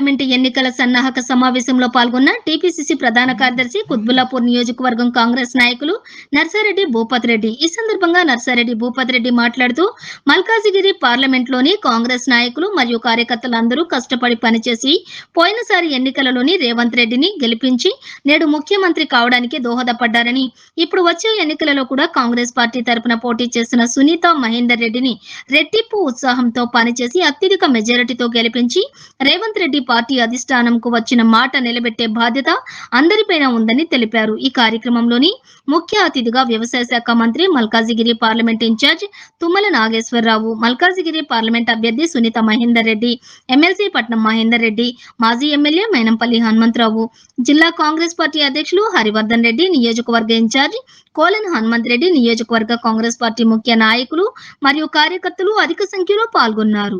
Parliament ఎన్నికల సన్నాహక సమావేశంలో పాల్గొన్న టీపీసీసీ ప్రధాన కార్యదర్శి కుత్బుల్లాపూర్ నియోజకవర్గం కాంగ్రెస్ నాయకులు నర్సారెడ్డి భూపతిరెడ్డి. ఈ సందర్భంగా నర్సారెడ్డి భూపతిరెడ్డి మాట్లాడుతూ మల్కాజిగిరి పార్లమెంట్లోని కాంగ్రెస్ నాయకులు మరియు కార్యకర్తలందరూ కష్టపడి పనిచేసి పోయినసారి ఎన్నికలలోని రేవంత్ రెడ్డిని గెలిపించి నేడు ముఖ్యమంత్రి కావడానికి దోహదపడ్డారని ఇప్పుడు వచ్చే ఎన్నికలలో కూడా కాంగ్రెస్ పార్టీ తరపున పోటీ చేసిన సునీత మహేందర్ రెడ్డిని రెట్టింపు ఉత్సాహంతో పనిచేసి అత్యధిక మెజారిటీతో గెలిపించి రేవంత్ రెడ్డి పార్టీ అధిష్టానంకు వచ్చిన మాట నిలబెట్టే బాధ్యత అందరిపైన ఉందని తెలిపారు. ఈ కార్యక్రమంలోని ముఖ్య అతిథిగా వ్యవసాయ శాఖ మంత్రి Malkajgiri parliament incharge Tummala Nageswararao Malkajgiri parliament అభ్యర్థి సునీత మహేందర్ రెడ్డి ఎమ్మెల్సీ పట్నం మహేందర్ రెడ్డి మాజీ ఎమ్మెల్యే మైనంపల్లి హనుమంతరావు జిల్లా కాంగ్రెస్ పార్టీ అధ్యక్షులు హరివర్ధన్ రెడ్డి నియోజకవర్గ ఇన్ఛార్జ్ కోలన్ హనుమంత్ రెడ్డి నియోజకవర్గ కాంగ్రెస్ పార్టీ ముఖ్య నాయకులు మరియు కార్యకర్తలు అధిక సంఖ్యలో పాల్గొన్నారు.